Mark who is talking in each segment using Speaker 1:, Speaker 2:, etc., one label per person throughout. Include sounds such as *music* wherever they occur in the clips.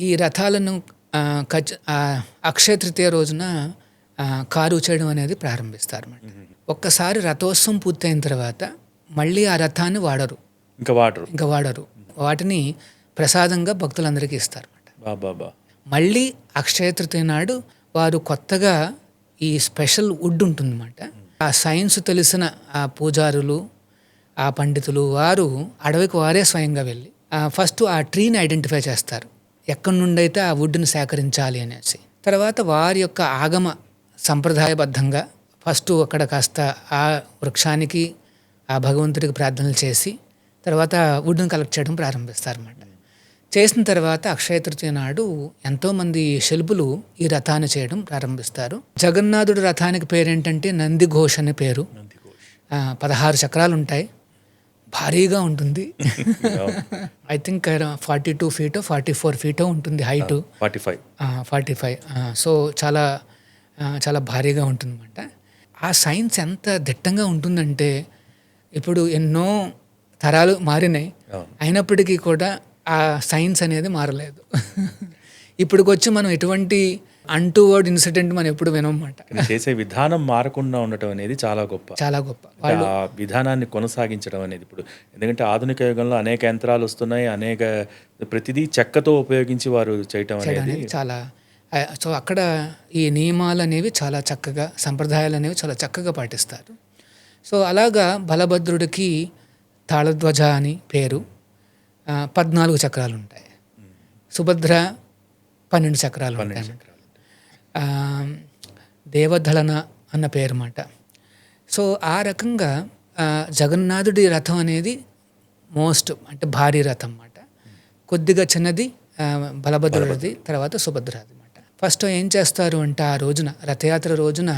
Speaker 1: ఈ రథాలను ఆ, అక్షయ తృతీయ రోజున కారు చేయడం అనేది ప్రారంభిస్తారు ఒక్కసారి రథోత్సవం పూర్తయిన తర్వాత మళ్ళీ ఆ రథాన్ని వాడరు.
Speaker 2: ఇంకా వాటర్
Speaker 1: ఇంకా వాడరు. వాటిని ప్రసాదంగా భక్తులందరికీ ఇస్తారు మళ్ళీ అక్షయ తృతీయ నాడు వారు కొత్తగా ఈ స్పెషల్ వుడ్ ఉంటుందన్నమాట. ఆ సైన్స్ తెలిసిన ఆ పూజారులు ఆ పండితులు వారు అడవికి వారే స్వయంగా వెళ్ళి ఫస్ట్ ఆ ట్రీని ఐడెంటిఫై చేస్తారు. ఎక్కడి నుండి అయితే ఆ వుడ్ని సేకరించాలి అనేసి. తర్వాత వారి యొక్క ఆగమ సంప్రదాయబద్ధంగా ఫస్ట్ అక్కడ కాస్త ఆ వృక్షానికి ఆ భగవంతుడికి ప్రార్థనలు చేసి తర్వాత వుడ్ని కలెక్ట్ చేయడం ప్రారంభిస్తారన్నమాట. చేసిన తర్వాత అక్షయ తృతీయ నాడు ఎంతోమంది శిల్పులు ఈ రథాన్ని చేయడం ప్రారంభిస్తారు. జగన్నాథుడి రథానికి పేరేంటంటే నంది ఘోష్ అనే పేరు. పదహారు చక్రాలు ఉంటాయి భారీగా ఉంటుంది. *laughs* *laughs* ఐ థింక్ ఫార్టీ టూ ఫీటో ఫార్టీ ఫోర్ ఫీటో ఉంటుంది height
Speaker 2: forty five
Speaker 1: forty five so చాలా ఆ, చాలా భారీగా ఉంటుందన్నమాట. ఆ సైన్స్ ఎంత దిట్టంగా ఉంటుందంటే ఇప్పుడు ఎన్నో తరాలు మారినాయి. అయినప్పటికీ కూడా ఆ సైన్స్ అనేది మారలేదు. *laughs* ఇప్పటికొచ్చి మనం ఎటువంటి అంటువర్డ్ ఇన్సిడెంట్ మనం ఎప్పుడు వినమాట.
Speaker 2: చేసే విధానం మారకుండా ఉండటం అనేది చాలా గొప్ప.
Speaker 1: చాలా గొప్ప.
Speaker 2: అంటే ఆ విధానాన్ని కొనసాగించడం అనేది ఇప్పుడు ఎందుకంటే ఆధునిక యుగంలో అనేక యంత్రాలు వస్తున్నాయి అనేక ప్రతిదీ చెక్కతో ఉపయోగించి వారు చేయటం అనేది
Speaker 1: చాలా సో అక్కడ ఈ నియమాలు అనేవి చాలా చక్కగా సంప్రదాయాలు అనేవి చాలా చక్కగా పాటిస్తారు. సో అలాగా బలభద్రుడికి తాళధ్వజ అని పేరు పద్నాలుగు చక్రాలు ఉంటాయి. సుభద్ర పన్నెండు చక్రాలు ఉంటాయి. దేవదళన అన్న పేరు మాట సో ఆ రకంగా జగన్నాథుడి రథం అనేది మోస్ట్ అంటే భారీ రథం అన్నమాట కొద్దిగా చిన్నది బలభద్రుడిది తర్వాత సుభద్రది అనమాట ఫస్ట్ ఏం చేస్తారు అంటే ఆ రోజున రథయాత్ర రోజున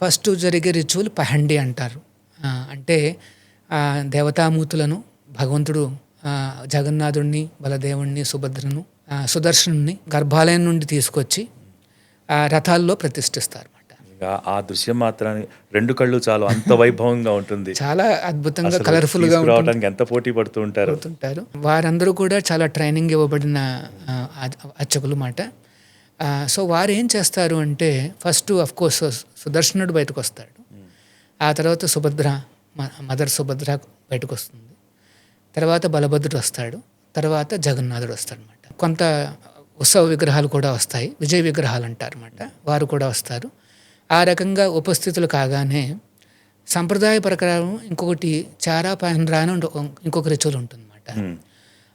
Speaker 1: ఫస్ట్ జరిగే రిచువల్ పహండి అంటారు. అంటే ఆ, దేవతామూర్తులను భగవంతుడు జగన్నాథుడిని బలదేవుణ్ణి సుభద్రను సుదర్శనుని గర్భాలయం నుండి తీసుకొచ్చి రథాల్లో ప్రతిష్ఠిస్తారు
Speaker 2: ఆ దృశ్యం మాత్రాన్ని రెండు కళ్ళు చాలు అంత వైభవంగా ఉంటుంది.
Speaker 1: చాలా అద్భుతంగా కలర్ఫుల్గా
Speaker 2: తీసుకురావడానికి ఎంత పోటీ పడుతూ ఉంటారు.
Speaker 1: అవుతుంటారు వారందరూ కూడా చాలా ట్రైనింగ్ ఇవ్వబడిన అర్చకులు మాట. సో వారు ఏం చేస్తారు అంటే ఫస్ట్ అఫ్ కోర్స్ సుదర్శనుడు బయటకు వస్తాడు ఆ తర్వాత సుభద్ర మదర్ సుభద్ర బయటకు వస్తుంది తర్వాత బలభద్రుడు వస్తాడు. తర్వాత జగన్నాథుడు వస్తాడు అనమాట కొంత ఉత్సవ విగ్రహాలు కూడా వస్తాయి. విజయ విగ్రహాలు అంటారు అనమాట వారు కూడా వస్తారు. ఆ రకంగా ఉపస్థితులు కాగానే సంప్రదాయ ప్రకారం ఇంకొకటి చారా పహన్రా అని ఇంకొక రిచువల్ ఉంటుందన్నమాట.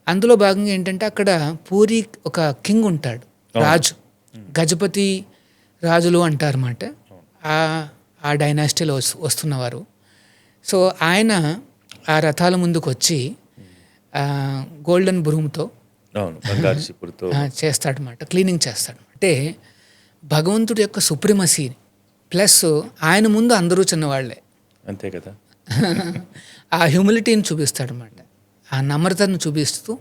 Speaker 1: అందులో భాగంగా ఏంటంటే అక్కడ పూరి ఒక కింగ్ ఉంటాడు. రాజు. గజపతి రాజులు అంటారన్నమాట. ఆ ఆ డైనాసిటీలో వస్తు- వస్తున్నవారు. సో ఆయన ఆ రథాల ముందుకు వచ్చి గోల్డెన్ బ్రూమ్తో
Speaker 2: అవును బంగారు *laughs*
Speaker 1: చేస్తాడనమాట క్లీనింగ్ చేస్తాడు అంటే భగవంతుడి యొక్క సుప్రిమసీ ప్లస్ ఆయన ముందు అందరూ చిన్నవాళ్ళే
Speaker 2: అంతే కదా. *laughs*
Speaker 1: ఆ హ్యూమిలిటీని చూపిస్తాడనమాట ఆ నమ్రతను చూపిస్తూ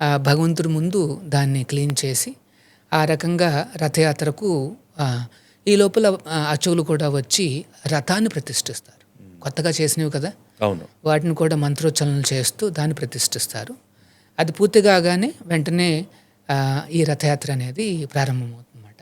Speaker 1: ఆ భగవంతుడి ముందు దాన్ని క్లీన్ చేసి ఆ రకంగా రథయాత్రకు ఈ లోపల ఆ, అర్చకులు కూడా వచ్చి రథాన్ని ప్రతిష్ఠిస్తారు. కొత్తగా చేసినవి కదా.
Speaker 2: అవును.
Speaker 1: వాటిని కూడా మంత్రోచ్చరణలు చేస్తూ దాన్ని ప్రతిష్ఠిస్తారు. అది పూర్తి కాగానే వెంటనే ఈ రథయాత్ర అనేది ప్రారంభమవుతుంది అన్నమాట